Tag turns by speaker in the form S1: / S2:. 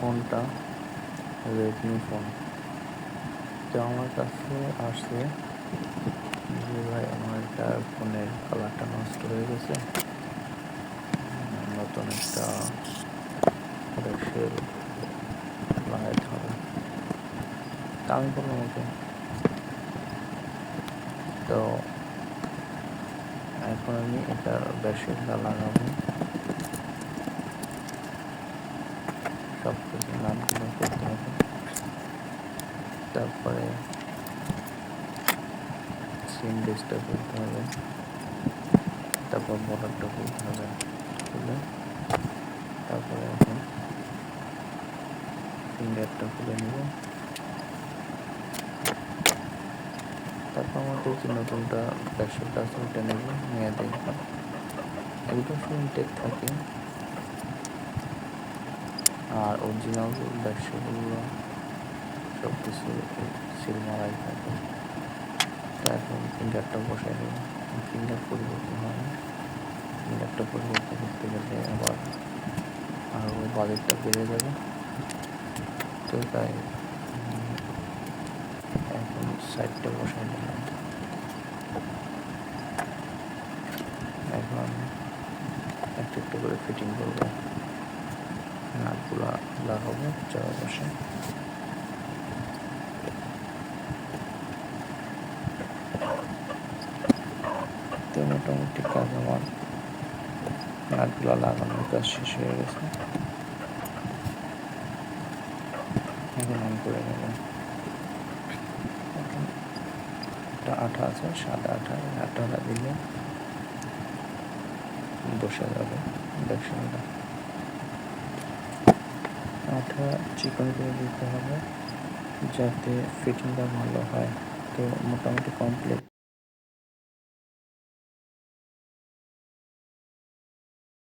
S1: ফোনটা Redmi phone তো আমার কাছে আসছে যে, ভাই, আমার একটা ফোনের কালারটা নষ্ট হয়ে গেছে। নতুন একটা সেল লাগাইতে হবে। তা আমি বললাম, ওকে। তো এখন আমি এটার ব্যাসেলটা লাগাবো সব কিছু নামগুলো করতে হবে তারপরে সিম ডিসটা করতে হবে। তারপর বর্ডারটা খুলতে হবে। খুলে তারপরে এখন ফিঙ্গারটা খুলে নেব। তারপর আমাদের যে নতুনটা ব্যাকশোটা আছে, ওটা নেব, নিয়ে দেখব সব ইনটেক থাকে। আর অরিজিনাল ব্যাকশোগুলো সব কিছু সিল মারাই থাকে এখন ফিঙ্গারটা বসাই দেব। ফিঙ্গার পরিবর্তন হয় না। ফিঙ্গারটা পরিবর্তন করতে গেলে আবার আরও বাজেটটা বেড়ে যাবে। তো তাই এখন সাইডটা বসাই দিলাম। এখন একটু একটু করে ফিটিং করব। নাটগুলা লাগাবো, চারপাশে। তো মোটামুটি কাজ আমার। নাটগুলো লাগানোর কাজ শেষ হয়ে গেছে। করে একটা আঠা আছে, সাদা আঠা। আঠাটা দিলে বসে যাবে ইন্ডাকশনটা। আঠা চিকন করে দিতে হবে যাতে ফিটিংটা ভালো হয়। তো মোটামুটি কমপ্লিট